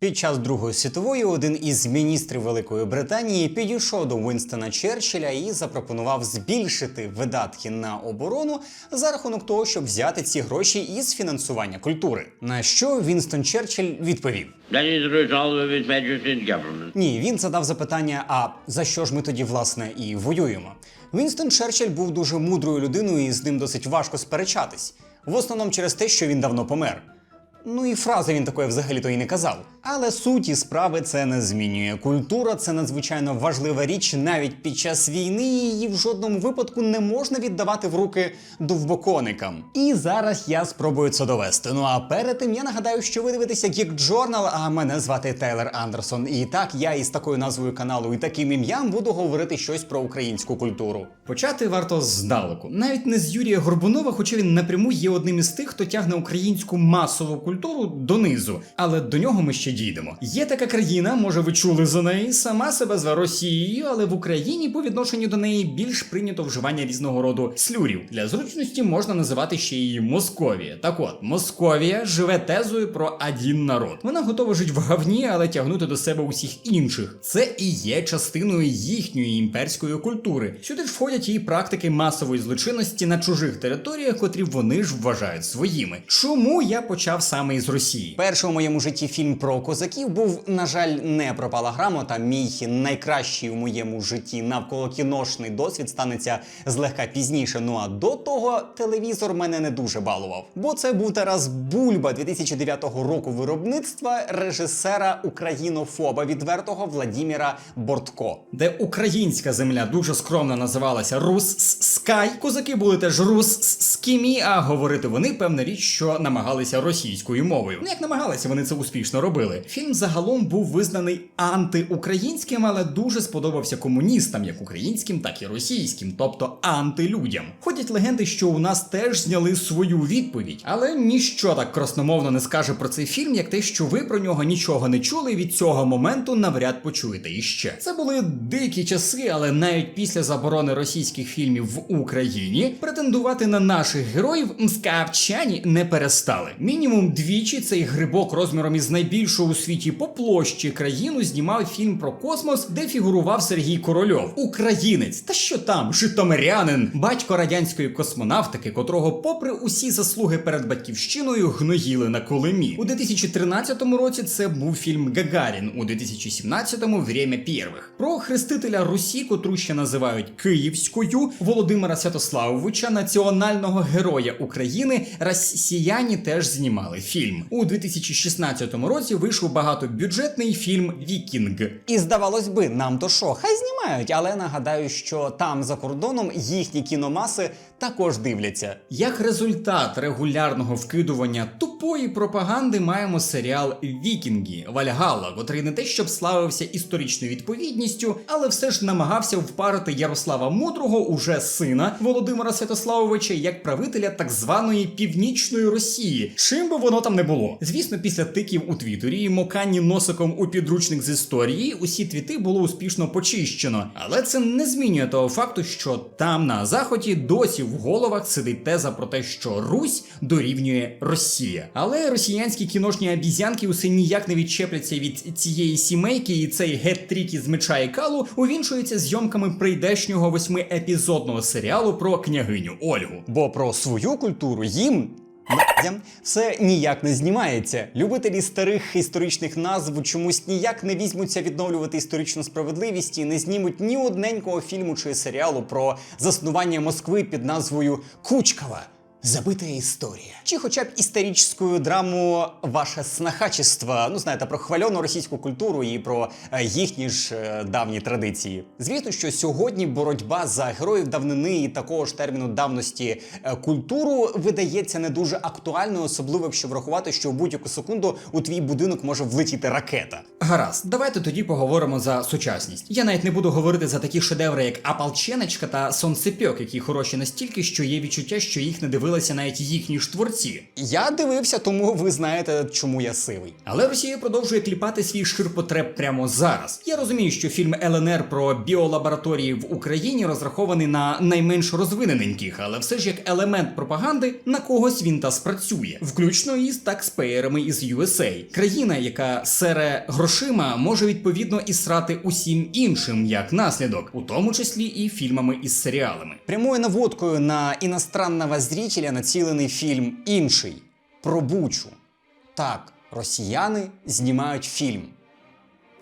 Під час Другої світової один із міністрів Великої Британії підійшов до Вінстона Черчилля і запропонував збільшити видатки на оборону за рахунок того, щоб взяти ці гроші із фінансування культури. На що Вінстон Черчилль відповів: ні, він задав запитання: а за що ж ми тоді власне і воюємо? Вінстон Черчилль був дуже мудрою людиною, і з ним досить важко сперечатись. В основному через те, що він давно помер. Ну і фрази він такої взагалі-то і не казав. Але суті справи це не змінює. Культура це надзвичайно важлива річ навіть під час війни. Її в жодному випадку не можна віддавати в руки довбоконикам. І зараз я спробую це довести. Ну а перед тим я нагадаю, що ви дивитеся Geek Journal, а мене звати Тейлер Андерсон. І так я із такою назвою каналу і таким ім'ям буду говорити щось про українську культуру. Почати варто здалеку, навіть не з Юрія Горбунова, хоча він напряму є одним із тих, хто тягне українську масову культуру донизу. Але до нього ми ще дійдемо. Є така країна, може ви чули за неї, сама себе зве Росією, але в Україні по відношенню до неї більш прийнято вживання різного роду слюрів. Для зручності можна називати ще її Московія. Так от, Московія живе тезою про один народ. Вона готова жити в говні, але тягнути до себе усіх інших. Це і є частиною їхньої імперської культури. Сюди ж входять і практики масової злочинності на чужих територіях, котрі вони ж вважають своїми. Чому я почав саме із Росії? Перший у моєму житті фільм про козаків був, на жаль, не пропала грамота. Мій найкращий у моєму житті навколокіношний досвід станеться злегка пізніше. Ну а до того телевізор мене не дуже балував. Бо це був Тарас Бульба 2009 року виробництва режисера українофоба відвертого Владіміра Бортко, де українська земля дуже скромно називалася Рус Скай. Козаки були теж Рус Скімі, а говорити вони певна річ, що намагалися російською мовою. Ну як намагалися, вони це успішно робили. Фільм загалом був визнаний антиукраїнським, але дуже сподобався комуністам, як українським, так і російським, тобто антилюдям. Ходять легенди, що у нас теж зняли свою відповідь, але ніщо так красномовно не скаже про цей фільм, як те, що ви про нього нічого не чули, від цього моменту навряд почуєте іще. Це були дикі часи, але навіть після заборони російських фільмів в Україні претендувати на наших героїв мскавчані не перестали. Мінімум двічі цей грибок розміром із найбільшу у світі по площі країну знімав фільм про космос, де фігурував Сергій Корольов, українець. Та що там, житомирянин, батько радянської космонавтики, котрого, попри усі заслуги перед батьківщиною, гноїли на колемі. У 2013 році це був фільм Гагарін, у 2017-му Время первих. Про хрестителя Русі, котру ще називають Київською, Володимира Святославовича, національного героя України, росіяни теж знімали фільм. У 2016 році вийшов багатобюджетний фільм Вікінг. І здавалось би, нам то що, хай знімають, але нагадаю, що там за кордоном їхні кіномаси також дивляться. Як результат регулярного вкидування тупої пропаганди маємо серіал Вікінги Вальгалла, котрий не те, щоб славився історичною відповідністю, але все ж намагався впарити Ярослава Мудрого, уже сина Володимира Святославовича, як правителя так званої північної Росії. Чим би воно там не було? Звісно, після тиків у Твіттері і мокані носиком у підручник з історії, усі твіти було успішно почищено. Але це не змінює того факту, що там на заході досі в головах сидить теза про те, що Русь дорівнює Росія. Але росіянські кіношні обізянки усе ніяк не відчепляться від цієї сімейки, і цей гет-трік із меча і калу увінчується зйомками прийдешнього восьмиепізодного серіалу про княгиню Ольгу. Бо про свою культуру їм все ніяк не знімається. Любителі старих історичних назв чомусь ніяк не візьмуться відновлювати історичну справедливість і не знімуть ні одненького фільму чи серіалу про заснування Москви під назвою Кучкова. Забита історія. Чи хоча б історичну драму Ваше снахачество, ну знаєте, про хвальону російську культуру і про е, їхні ж е, давні традиції. Звісно, що сьогодні боротьба за героїв давнини і такого ж терміну давності е, культуру видається не дуже актуальною, особливо якщо врахувати, що в будь-яку секунду у твій будинок може влетіти ракета. Гаразд, давайте тоді поговоримо за сучасність. Я навіть не буду говорити за такі шедеври, як Апалченечка та Сонцепьок, які хороші настільки, що є відчуття, що їх не дивилася дивилися навіть їхні ж творці. Я дивився, тому ви знаєте, чому я сивий. Але Росія продовжує кліпати свій ширпотреб прямо зараз. Я розумію, що фільм ЛНР про біолабораторії в Україні розрахований на найменш розвинененьких, але все ж як елемент пропаганди на когось він та спрацює, включно із такспеєрами із USA. Країна, яка сере грошима, може відповідно і срати усім іншим як наслідок, у тому числі і фільмами із серіалами. Прямою наводкою на іностранного зрителя націлений фільм інший про Бучу. Так, росіяни знімають фільм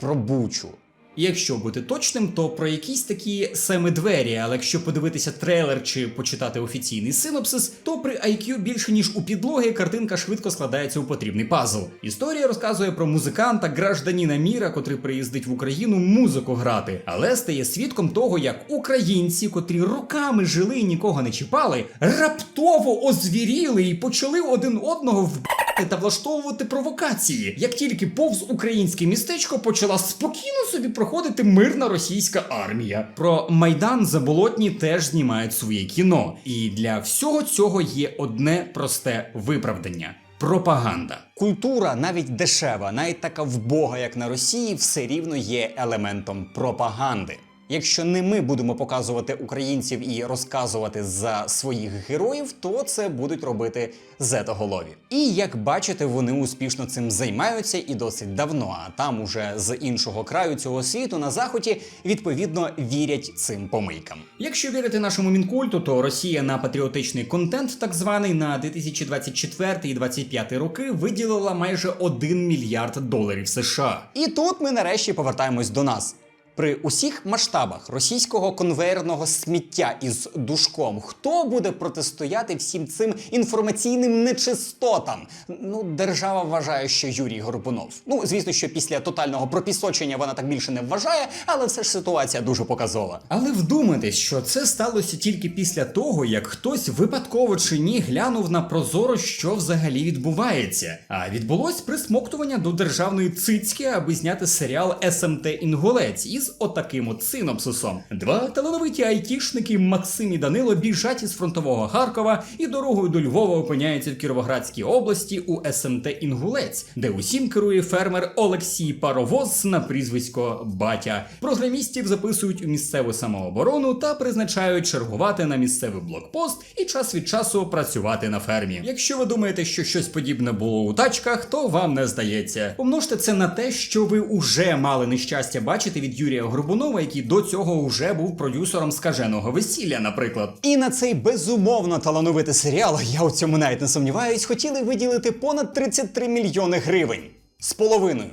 про Бучу. Якщо бути точним, то про якісь такі семи двері, але якщо подивитися трейлер чи почитати офіційний синопсис, то при IQ більше ніж у підлоги картинка швидко складається у потрібний пазл. Історія розказує про музиканта, гражданіна міра, котрий приїздить в Україну музику грати, але стає свідком того, як українці, котрі роками жили і нікого не чіпали, раптово озвіріли і почали один одного вбити та влаштовувати провокації. Як тільки повз українське містечко почала спокійно собі проходити мирна російська армія. Про майдан заболотні теж знімають своє кіно, і для всього цього є одне просте виправдання. Пропаганда. Культура навіть дешева, навіть така вбога, як на Росії, все рівно є елементом пропаганди. Якщо не ми будемо показувати українців і розказувати за своїх героїв, то це будуть робити зетоголові. І як бачите, вони успішно цим займаються і досить давно. А там уже з іншого краю цього світу на заході відповідно вірять цим помийкам. Якщо вірити нашому мінкульту, то Росія на патріотичний контент, так званий на 2024 і 2025 роки, виділила майже 1 мільярд доларів США. І тут ми нарешті повертаємось до нас. При усіх масштабах російського конвейерного сміття із душком, хто буде протистояти всім цим інформаційним нечистотам? Ну, держава вважає, що Юрій Горбунов. Ну, звісно, що після тотального пропісочення вона так більше не вважає, але все ж ситуація дуже показова. Але вдумайтесь, що це сталося тільки після того, як хтось випадково чи ні глянув на прозоро, що взагалі відбувається. А відбулось присмоктування до державної цицьки, аби зняти серіал СМТ Інгулець із отаким от синопсисом. Два талановиті айтішники Максим і Данило біжать із фронтового Харкова і дорогою до Львова опиняються в Кіровоградській області у СМТ Інгулець, де усім керує фермер Олексій Паровоз на прізвисько Батя. Програмістів записують у місцеву самооборону та призначають чергувати на місцевий блокпост і час від часу працювати на фермі. Якщо ви думаєте, що щось подібне було у тачках, то вам не здається. Помножте це на те, що ви уже мали нещастя бачити від Юрія Горбунова, який до цього вже був продюсером скаженого весілля, наприклад. І на цей безумовно талановитий серіал, я у цьому навіть не сумніваюсь, хотіли виділити понад 33 мільйони гривень з половиною.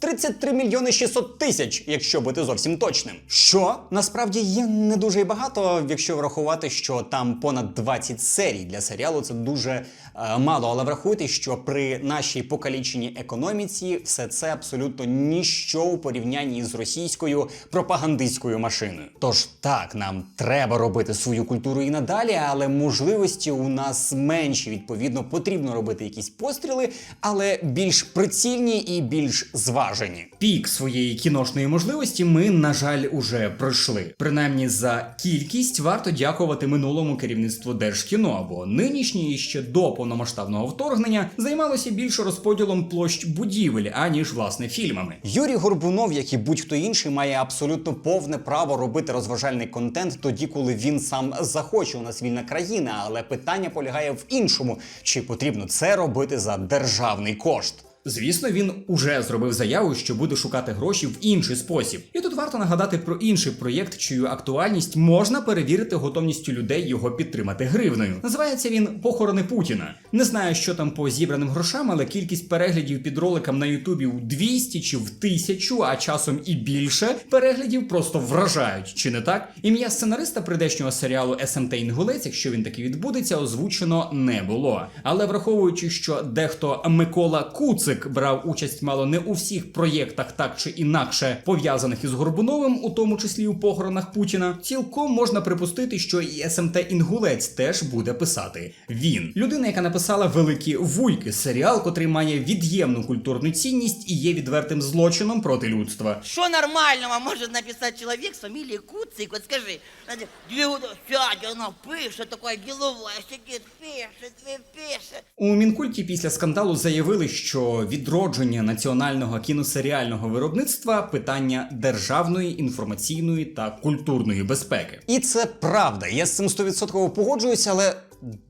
33 мільйони 600 тисяч, якщо бути зовсім точним. Що насправді є не дуже багато, якщо врахувати, що там понад 20 серій для серіалу. Це дуже е, мало. Але врахуйте, що при нашій покаліченій економіці все це абсолютно ніщо у порівнянні з російською пропагандистською машиною. Тож так, нам треба робити свою культуру і надалі, але можливості у нас менші. Відповідно, потрібно робити якісь постріли, але більш прицільні і більш зважені. Пік своєї кіношної можливості ми, на жаль, уже пройшли. Принаймні за кількість варто дякувати минулому керівництву Держкіно, бо нинішнє ще до повномасштабного вторгнення займалося більше розподілом площ будівель, аніж власне фільмами. Юрій Горбунов, як і будь-хто інший, має абсолютно повне право робити розважальний контент тоді, коли він сам захоче. У нас вільна країна, але питання полягає в іншому: чи потрібно це робити за державний кошт? Звісно, він уже зробив заяву, що буде шукати гроші в інший спосіб. І тут варто нагадати про інший проєкт, чию актуальність можна перевірити готовністю людей його підтримати гривною. Називається він Похорони Путіна. Не знаю, що там по зібраним грошам, але кількість переглядів під роликом на Ютубі у 200 чи в 1000, а часом і більше переглядів просто вражають, чи не так? Ім'я сценариста прийдешнього серіалу СМТ Інгулець, якщо він таки відбудеться, озвучено не було. Але враховуючи, що дехто Микола Куцик Луцик брав участь мало не у всіх проєктах, так чи інакше пов'язаних із Горбуновим, у тому числі у похоронах Путіна, цілком можна припустити, що і СМТ Інгулець теж буде писати. Він людина, яка написала великі вуйки, серіал, котрий має від'ємну культурну цінність і є відвертим злочином проти людства. Что нормального может написать человек с фамилией Куцик? Вот скажи, сядь, она пишет, такая деловая, сидит, пишет, пишет. У Мінкульті після скандалу заявили, що відродження національного кіносеріального виробництва питання державної, інформаційної та культурної безпеки. І це правда. Я з цим 100% погоджуюся, але.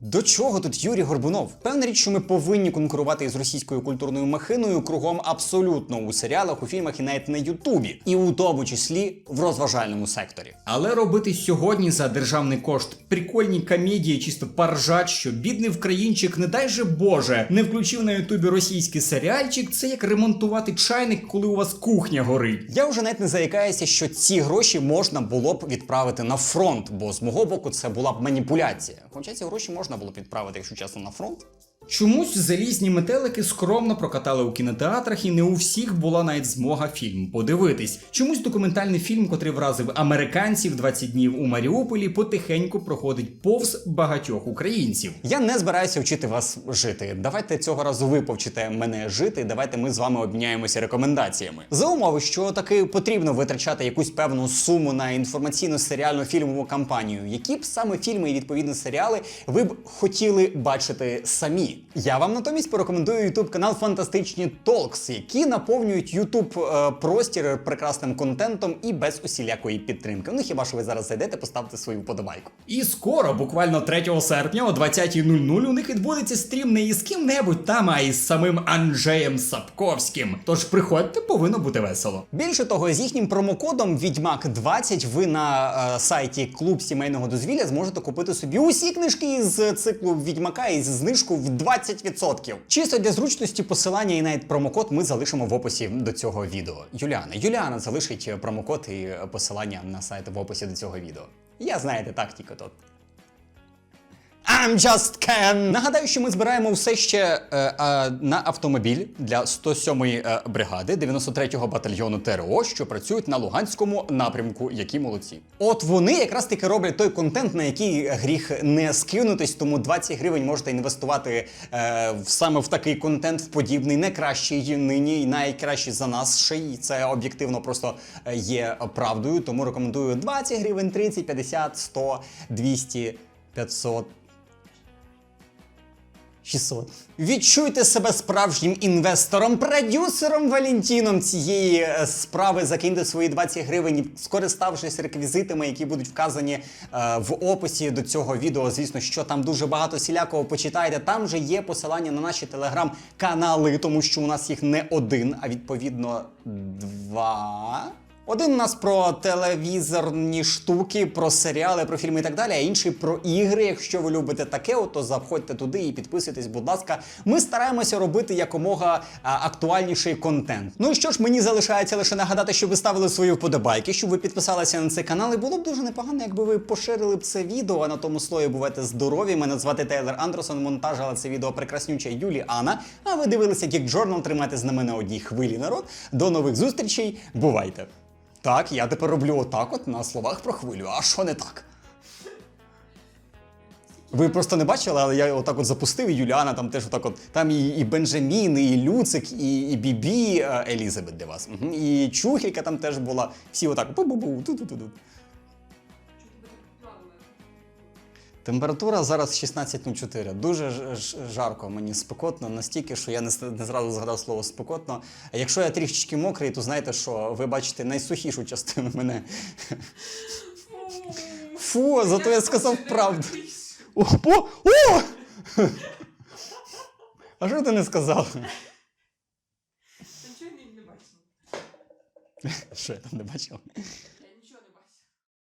До чого тут Юрій Горбунов? Певна річ, що ми повинні конкурувати із російською культурною махиною кругом абсолютно у серіалах, у фільмах і навіть на Ютубі, і у тому числі в розважальному секторі. Але робити сьогодні за державний кошт прикольні комедії, чисто паржать, що бідний вкраїнчик, не дай же Боже, не включив на Ютубі російський серіальчик. Це як ремонтувати чайник, коли у вас кухня горить. Я вже навіть не заякаюся, що ці гроші можна було б відправити на фронт, бо з мого боку це була б маніпуляція. Хоча ці гроші можна було підправити, якщо чесно, на фронт. Чомусь залізні метелики скромно прокатали у кінотеатрах, і не у всіх була навіть змога фільм подивитись. Чомусь документальний фільм, котрий вразив американців 20 днів у Маріуполі, потихеньку проходить повз багатьох українців. Я не збираюся вчити вас жити. Давайте цього разу ви повчите мене жити. Давайте ми з вами обміняємося рекомендаціями. За умови, що таки потрібно витрачати якусь певну суму на інформаційну серіальну фільмову кампанію. Які б саме фільми і відповідно серіали ви б хотіли бачити самі? Я вам натомість порекомендую YouTube канал Фантастичні Толкс, які наповнюють YouTube е, простір прекрасним контентом і без усілякої підтримки. Ну хіба що ви зараз зайдете, поставте свою вподобайку. І скоро, буквально 3 серпня о 20.00 у них відбудеться стрім не із ким-небудь там, а із самим Анджеєм Сапковським. Тож приходьте, повинно бути весело. Більше того, з їхнім промокодом Відьмак 20 ви на е, сайті Клуб сімейного дозвілля зможете купити собі усі книжки з циклу Відьмака із знижку в 20%. Чисто для зручності посилання і навіть промокод ми залишимо в описі до цього відео. Юліана, Юліана залишить промокод і посилання на сайт в описі до цього відео. Я знаєте, тактика тут. I'm just Ken! Нагадаю, що ми збираємо все ще е, е, на автомобіль для 107-ї е, бригади 93-го батальйону ТРО, що працюють на Луганському напрямку, які молодці. От вони якраз таки роблять той контент, на який гріх не скинутись, тому 20 гривень можете інвестувати е, саме в такий контент, в подібний, не кращий нині, і найкращий за нас ще й це об'єктивно просто е, є правдою. Тому рекомендую 20 гривень, 30, 50, 100, 200, 500. 600. Відчуйте себе справжнім інвестором, продюсером Валентіном цієї е, справи. Закиньте свої 20 гривень, скориставшись реквізитами, які будуть вказані е, в описі до цього відео. Звісно, що там дуже багато всілякого почитайте. Там же є посилання на наші телеграм-канали, тому що у нас їх не один, а відповідно два. Один у нас про телевізорні штуки, про серіали, про фільми і так далі, а інший про ігри. Якщо ви любите таке, то заходьте туди і підписуйтесь, будь ласка. Ми стараємося робити якомога а, актуальніший контент. Ну і що ж, мені залишається лише нагадати, щоб ви ставили свої вподобайки, щоб ви підписалися на цей канал. І було б дуже непогано, якби ви поширили б це відео. А на тому слові бувайте здорові. Мене звати Тейлор Андерсон. Монтажила це відео прекраснюча Юліана. А ви дивилися Geek Journal. Тримайте з нами на одній хвилі народ. До нових зустрічей. Бувайте! Так, я тепер роблю отак от на словах про хвилю. А що не так? Ви просто не бачили, але я отак от запустив, і Юліана там теж отак от. Там і, і Бенджамін, і Люцик, і, і Бібі, е, Елізабет для вас. Угу. І Чухілька там теж була. Всі отак. Бу-бу-бу, ту-ту-ту-ту. Температура зараз 16.04. Дуже жарко, мені спекотно, настільки, що я не, зразу згадав слово спекотно. Якщо я трішечки мокрий, то знаєте, що ви бачите найсухішу частину мене. Фу, зато я сказав правду. О! А що ти не сказав? Нічого не, не бачила. Що я там не бачив?